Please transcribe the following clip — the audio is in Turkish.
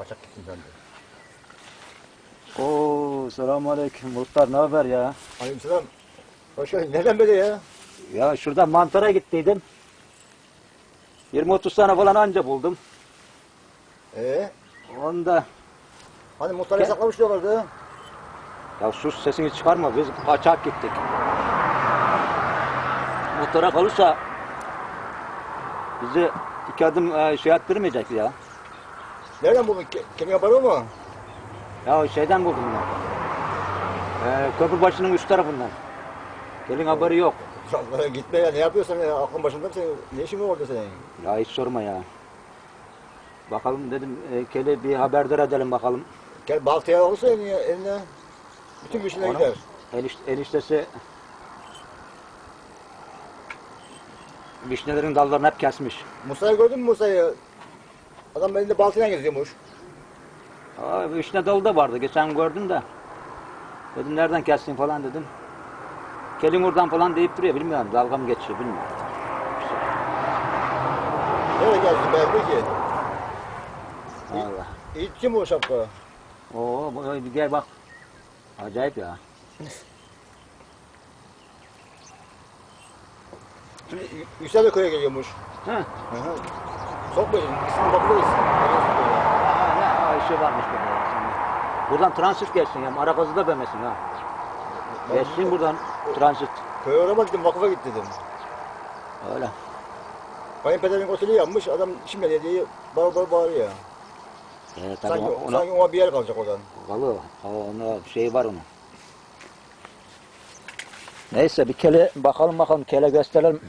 Kaçak gittim ben de. Oo selamünaleyküm muhtar ne haber ya? Aleykümselam. Hoş geldin. Nereden böyle ya? Ya şurada mantara gittiydim. 20-30 tane falan anca buldum. Ee, Onda hani muhtarı Gel. saklamış diyorlardı. ya sus sesini çıkarma biz kaçak gittik. Muhtara kalırsa bizi iki adım e, şey attırmayacak ya. Nereden buldun? Kemiğe haberin mu? Ya şeyden buldum bunu. Ee, köprü başının üst tarafından. Gelin haberi yok. Gitme ya. Ne yapıyorsun ya? Aklın başında mı senin? Ne işin var orada senin? Ya hiç sorma ya. Bakalım dedim e, Keli bir haberdar edelim bakalım. Gel baltaya olursa eline. eline. Bütün güçüne Ona- gider. Eniş, eniştesi vişnelerin dallarını hep kesmiş. Musa'yı gördün mü Musa'yı? Adam elinde baltayla geziyormuş. Aa, vişne dalı da vardı geçen gördüm de. Dedim nereden kestin falan dedim. Kelin oradan falan deyip duruyor bilmiyorum dalga mı geçiyor bilmiyorum. Nereye geldi belli ki. Allah. İtçi mi o şapka? Oo bu- bir gel bak. Acayip ya. Şimdi Yü- Yüksel de köye geliyormuş. Hı. Hı hı. Sokmayın. İsmini bakmayız. Aa, ne şey varmış burada ya. Şimdi. Buradan transit geçsin ya. Arakazı da bemesin ha. Geçsin buradan transit. Köye uğrama dedim, vakıfa git dedim. Öyle. Kayınpederin oteli yanmış, adam şimdi diye bağır bağır bağırıyor. Ee, tabii Sanki, ona, sanki ona bir yer kalacak oradan. Var. O, Ona şey var onun. Neyse bir kele bakalım bakalım kele gösterelim.